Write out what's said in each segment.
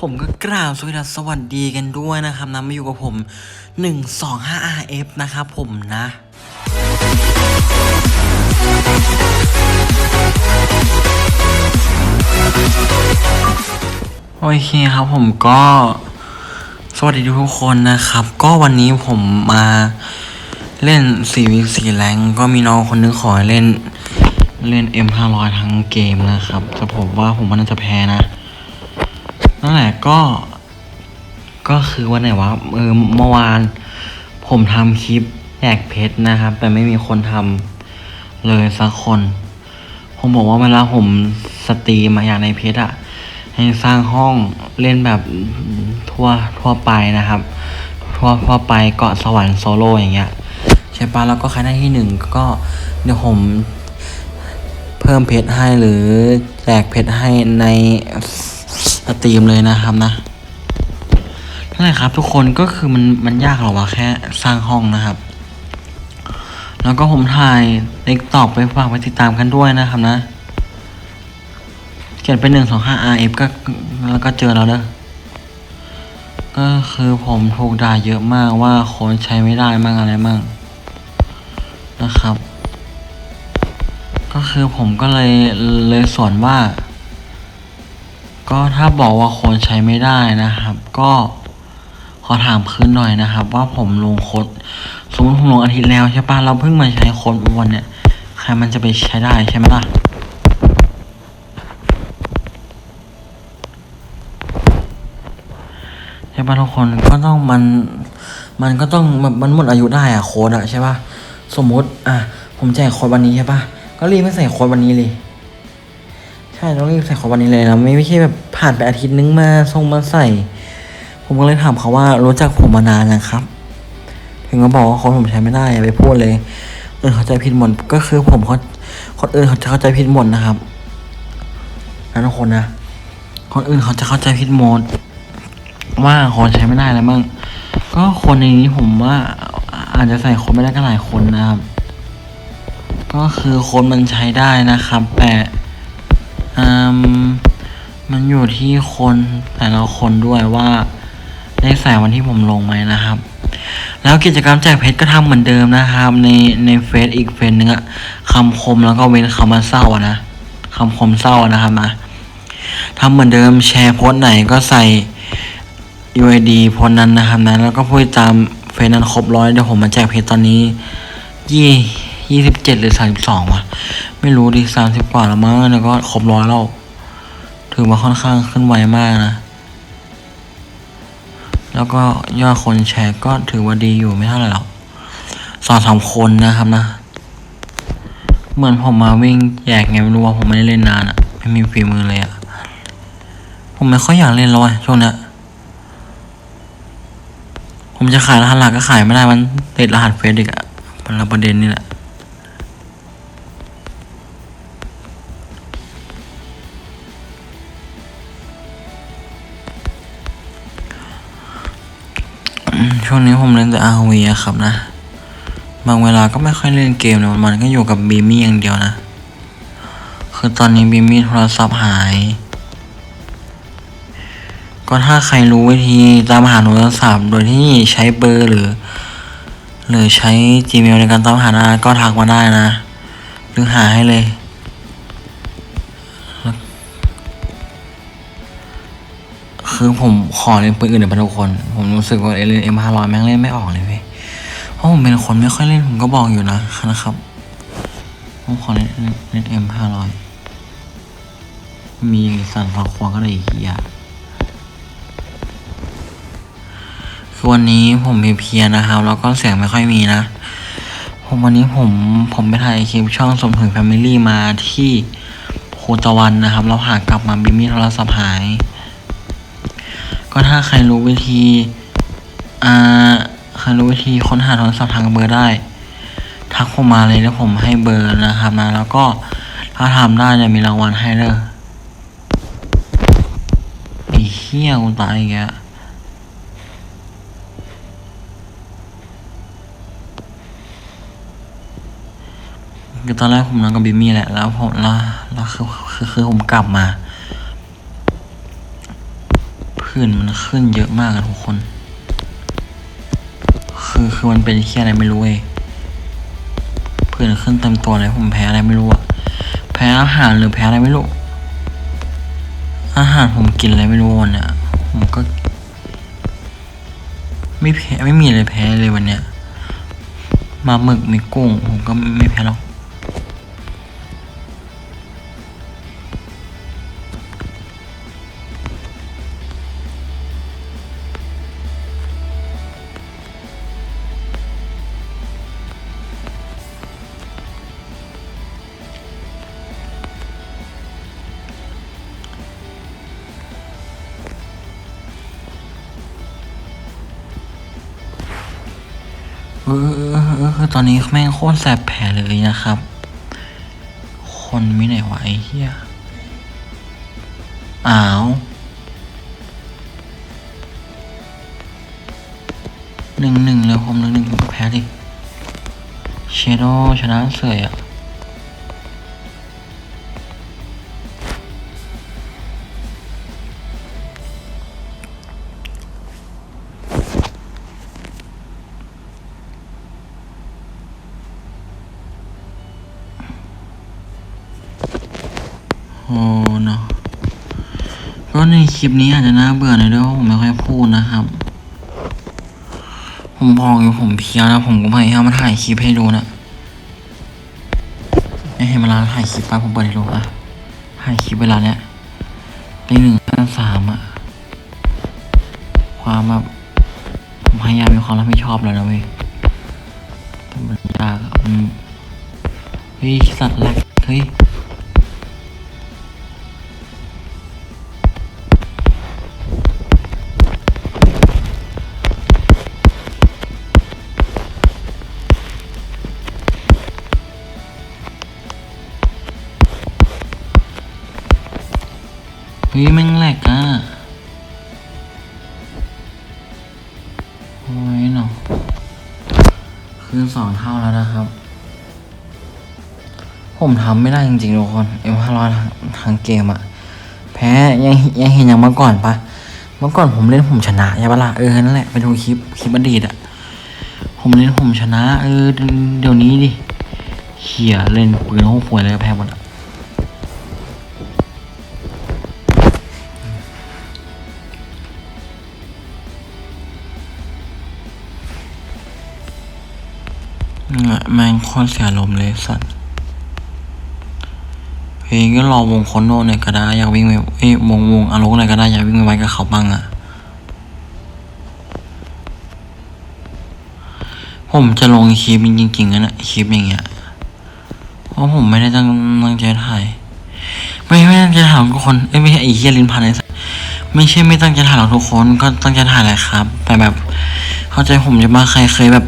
ผมก็กล่าวสวัสดีกันด้วยนะครับนะมาอยู่กับผม 125 RF นะครับผมนะ โอเคครับผมก็สวัสดีทุกคนนะครับ ก็วันนี้ผมมาเล่น4วิ4แรงก็มีน้องคนนึงขอเล่นเล่น M500 ทั้งเกมนะครับแต่ผมว่าผมว่าน่าจะแพ้นะ นั่นแหละก็ ก็คือวันไหนวะเออเมื่อวาน ผมทำคลิปแจกเพชรนะครับ แต่ไม่มีคนทำเลยสักคน ผมบอกว่าเวลาผมสตรีมมาอย่างในเพชรอะให้สร้างห้องเล่นแบบทั่วทั่วไปนะครับ ทั่วทั่วไปเกาะสวรรค์โซโล่อย่างเงี้ยใช่ปะแล้วก็ใครได้ที่หนึ่งก็เดี๋ยวผมเพิ่มเพชรให้หรือแจกเพชรให้ใน สตรีมเลยนะครับนะนั่นแหละครับ ทุกคนก็คือมันมันยากหรอวะแค่สร้างห้องนะครับ แล้วก็ผมถ่ายเล็กตอกไปฝากไปติดตามกันด้วยนะครับนะ เขียนเป็นหนึ่งสองห้า RF ก็แล้วก็เจอแล้วเด้อก็คือผมถูกด่าเยอะมากว่าค้ดใช้ไม่ได้มั่งอะไรมั่งนะครับ ก็คือผมก็เลยเลยสอนว่า ก็ถ้าบอกว่าโค้ดใช้ไม่ได้นะครับ ก็ขอถามคืนหน่อยนะครับ ว่าผมลงโค้ดสมมติผมลงอาทิตย์แล้วใช่ปะเราเพิ่งมาใช้โค้ดวันเนี่ยใครมันจะไปใช้ได้ใช่ไหมล่ะใช่ปะทุกคนก็ต้องมันมันก็ต้องมันหมดอายุได้อะโค้ดอะใช่ปะสมมติ อะ ผมแจกโค้ดวันนี้ใช่ปะก็รีบไม่ใส่โค้ดวันนี้เลย ช่ต้องรีบใส่โค้ดวันนี้เลยนะไม่ไม่ใช่แบบผ่านไปอาทิตย์นึงมาส่งมาใส่ ผมก็เลยถามเขาว่ารู้จักผมมานานยังครับ ถึงก็บอกว่าโค้ดผมใช้ไม่ได้อย่าไปพูดเลยเออเขาใจผิดหมดก็คือผมเขาคนอื่นเขาจะเข้าใจผิดหมดนะครับนะทุกคนนะคนอื่นเขาจะเข้าใจผิดหมดว่าคนใช้ไม่ได้แล้วมั่งก็คนในนี้ผมว่าอาจจะใส่คนไม่ได้ก็หลายคนนะครับ ก็คือคนมันใช้ได้นะครับ แต่ อืมมันอยู่ที่คนแต่ละคนด้วยว่าได้ใส่วันที่ผมลงไหมนะครับ แล้วกิจกรรมแจกเพชรก็ทำเหมือนเดิมนะครับ ในในเฟซอีกเฟซนึงอะคำคมแล้วก็เว้นคำว่าเศร้าอะนะคำคมเศร้าอะนะครับนะทำเหมือนเดิมแชร์โพสต์ไหนก็ใส่ UID โพสนั้นนะครับนะแล้วก็พูดตามเฟซนั้นครบร้อยเดี๋ยวผมมาแจกเพจตอนนี้ยี่ ยี่สิบเจ็ดหรือสามสิบสองวะไม่รู้ดิสามสิบกว่าแล้วมั้งแล้วก็ครบร้อยแล้วถือว่าค่อนข้างขึ้นไวมากนะ แล้วก็ยอดคนแชร์ก็ถือว่าดีอยู่ไม่เท่าไหร่หรอกสองสามคนนะครับนะ เหมือนผมมาวิ่งแยกไงไม่รู้ว่าผมไม่ได้เล่นนานอะ่ะ ไม่มีฝีมือเลยอะ่ะ ผมไม่ค่อยอยากเล่นแล้วอะช่วงเนี้ยผมจะขายรหัสหลักก็ขายไม่ได้มันติดรหัสเฟซอีกอะมันละประเด็นนี่แหละ ช่วงนี้ผมเล่นแต่ RV อะครับนะ บางเวลาก็ไม่ค่อยเล่นเกมเลยมันก็อยู่กับบีมี่อย่างเดียวนะ คือตอนนี้บีมี่โทรศัพท์หาย ก็ถ้าใครรู้วิธีตามหาโทรศัพท์ โดยที่ใช้เบอร์หรือ หรือใช้ Gmail ในการตามหาได้ก็ทักมาได้นะ หรือหาให้เลย คือผมขอเล่นปืนอื่นเดี๋ยวทุกคน ผมรู้สึกว่าเล่นเอ็มห้าร้อยแม่งเล่นไม่ออกเลยเว้ยเพราะผมเป็นคนไม่ค่อยเล่นผมก็บอกอยู่นะนะครับผมขอเล่นเล่นเอ็มห้าร้อยมีสั่นฟักควงก็ได้อีกเฮียคือวันนี้ผมมีเพียนะครับ แล้วก็เสียงไม่ค่อยมีนะ ผมวันนี้ผมผมไปถ่ายคลิปช่องสมถึงแฟมิลี่มาที่โคตะวันนะครับ แล้วหากลับมาบิมมี่โทรศัพท์หาย ก็ถ้าใครรู้วิธีอ่าใครรู้วิธีค้นหาโทรศัพท์ทางเบอร์ได้ ทักผมมาเลยแล้วผมให้เบอร์นะครับนะแล้วก็ถ้าทำได้จะมีรางวัลให้เด้อไอ้เหี้ยกูตายอีกแล้วคือตอนแรกผมนอนกับบิมมี่แหละ แล้วผมแล้วแล้วคือคือคือผมกลับมา เผื่นมันขึ้นเยอะมากอะทุกคน คือคือมันเป็นแค่อะไรไม่รู้เว้ยผื่นขึ้นเต็มตัวเลยผมแพ้อะไรไม่รู้อะแพ้อาหารหรือแพ้อะไรไม่รู้ อาหารผมกินอะไรไม่รู้วันเนี้ยผมก็ ไม่แพ้ไม่มีอะไรแพ้เลยวันเนี้ยมาหมึกมีกุ้งผมก็ไม่แพ้หรอก เออเออเออตอนนี้แม่งโคตรแสบแผลเลยนะครับ คนมีไหนวะไอ้เหี้ย อ้าวหนึ่งหนึ่งเลยผมหนึ่งหนึ่งผมแพ้ดิ เชโดชนะเสยอะ คลิปนี้อาจจะน่าเบื่อหน่อยด้วยเพราผมไม่ค่อยพูดนะครับ ผมบอกอยู่ผมเพียแล้วผมก็พยายามมาถ่ายคลิปให้ดูนะไม่เห็นเวลาถ่ายคลิปไปผมเปิดให้ดูอะถ่ายคลิปเวลาเนี้ยในหนึ่งห้าสามอะความแบบผมพยายามมีความรับผิดชอบแล้วนะเว้ยแต่มันยากอะมันเฮ้ยสัตว์แรกเฮ้ย โอ้ยเนาะคือสองเท่าแล้วนะครับ ผมทำไม่ได้จริงๆทุกคนเอ็มห้าร้อยทางเกมอะแพ้ยังยังเห็นอย่างเมื่อก่อนปะเมื่อก่อนผมเล่นผมชนะใช่ปะล่ะเออนั่นแหละไปดูคลิปคลิปอดีตอะผมเล่นผมชนะ เออเดี๋ยวนี้ดิเขี่ยเล่นปืนห้องควยเลยก็แพ้หมดอะ แม่งโคตรเสียลมเลยสัตว์เพลงก็รอวงคอนโนหน่ยก็ได้อยากวิ่งไปเอ้วงวงอารมณ์หน่ยก็ได้อยากวิ่งไปไว้กับเขาบ้างอะผมจะลงคลิปจริงๆนะเนี่ยคลิปอย่างเงี้ยเพราะผมไม่ได้ตั้งตั้งใจถ่าย ไม่ไม่ตั้งใจถ่ายทุกคนเอ้ยไม่ใช่ไอ้เฮียลินพันเลยไม่ใช่ไม่ตั้งใจถ่ายหรอกทุกคนก็ตั้งใจถ่ายแหละครับ แต่แบบ เข้าใจผมจะมาใครเคยแบบ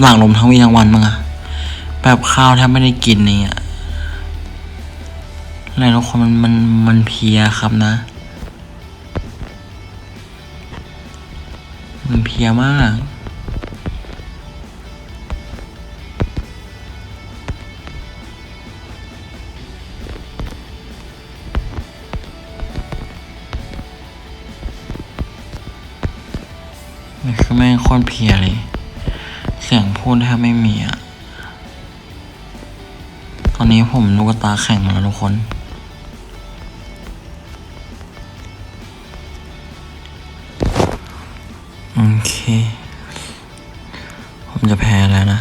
หลังลมทั้งวีทั้งวันมั้งอะแบบข้าวแทบไม่ได้กินเนี่ยอะไรทุกคนมันมันมันเพียครับนะ มันเพียมาก โคตรเพียเลย เสียงพูดแทบไม่มีอะตอนนี้ผมลูกตาแข็งหมดแล้วทุกคน โอเค ผมจะแพ้แล้วนะ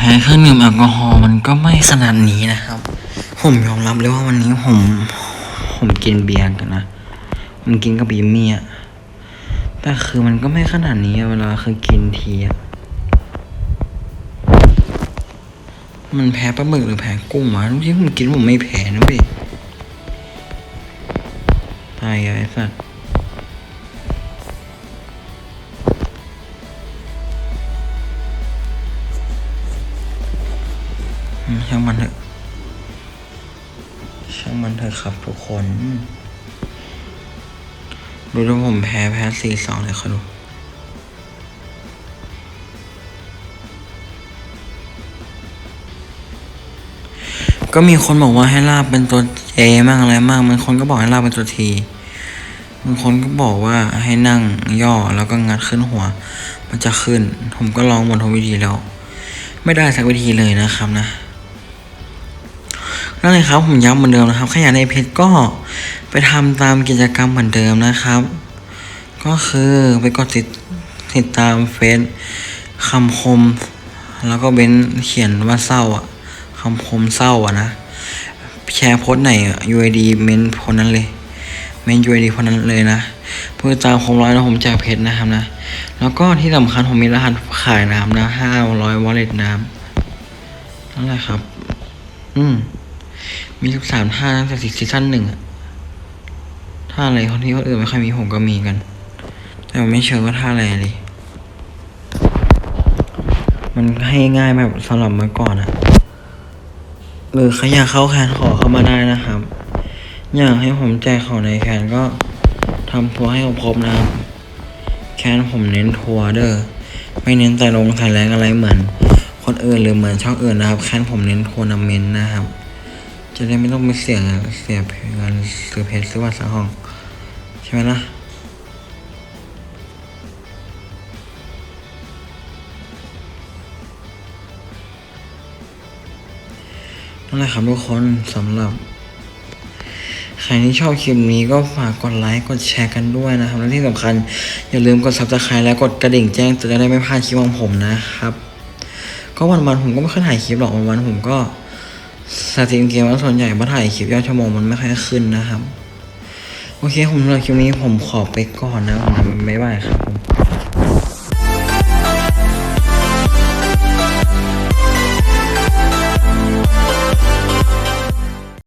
แพ้เครื่องดื่มแอลกอฮอล์มันก็ไม่ขนาดนี้นะครับ ผมยอมรับเลยว่าวันนี้ผม ผมกินเบียร์กันนะผมกินกับบีมมี่อะแต่คือมันก็ไม่ขนาดนี้เวลาคือกินทีอะมันแพ้ปลาหมึกหรือแพ้กุ้งวะทุกที่ผมกินผมไม่แพ้นะเว้ตายไอ้สัสอื ช่างมันเถอะ ช่างมันเถอะครับทุกคน ดูดูผมแพ้แพ้สี่สองเลยค่ะดูก็มีคนบอกว่าให้ลากเป็นตัวเอมั่งอะไรมั่งบางคนก็บอกให้ลากเป็นตัวทีบางคนก็บอกว่าให้นั่งย่อแล้วก็งัดขึ้นหัว มันจะขึ้น ผมก็ลองหมดทุกวิธีแล้ว ไม่ได้สักวิธีเลยนะครับนะ นั่นเลยครับผมย้ำเหมือนเดิมนะครับใครอยากได้เพชรก็ไปทำตามกิจกรรมเหมือนเดิมนะครับ ก็คือไปกดติดติดตามเฟซคำคม แล้วก็เบนเขียนว่าเศร้าอะคำคมเศร้าอะนะแชร์โพสต์ไหนอะ UID เมนโพสนั้นเลย เมน UID โพสนั้นเลยนะเพื่อตามคมร้อยแล้วผมแจกเพชรนะครับนะ แล้วก็ที่สำคัญผมมีรหัสขายน้ำนะห้าร้อยวอลเล็ตน้ำนั่นแหละครับ อืม มีทุกสามท่าตั้งแต่ซีซั่นหนึ่งอะท่าอะไรคนที่คนอื่นไม่ค่อยมีผมก็มีกัน แต่ผมไม่เชื่อว่าท่าอะไรเลย มันให้ง่ายแบบสำหรับเมื่อก่อนอะหรือใครอยากเข้าแคนขอเข้ามาได้นะครับ อยากให้ผมแจกของในแคนก็ทำทัวร์ให้ครบนะครับ แคนผมเน้นทัวร์เด้อไม่เน้นแต่ลงแต่แรงอะไรเหมือน คนอื่นหรือเหมือนช่องอื่นนะครับ แคนผมเน้นทัวร์นาเมนต์นะครับ จะได้ไม่ต้องไปเสียเงินเสียเงินซื้อเพชรซื้อวัตรซื้อห้อง ใช่ไหมล่ะนั่นแหละครับทุกคนสำหรับ ใครที่ชอบคลิปนี้ก็ฝากกดไลค์กดแชร์กันด้วยนะครับ และที่สำคัญ อย่าลืมกด subscribe และกดกระดิ่งแจ้งเตือนจะได้ไม่พลาดคลิปของผมนะครับ ก็วันๆผมก็ไม่ค่อยถ่ายคลิปหรอกวันๆผมก็ สตรีมเกมแล้วส่วนใหญ่มาถ่ายคลิปยอดชั่วโมงมันไม่ค่อยขึ้นนะครับ โอเคผมสำหรับคลิปนี้ผมขอไปก่อนนะผมบ๊ายบายครับผม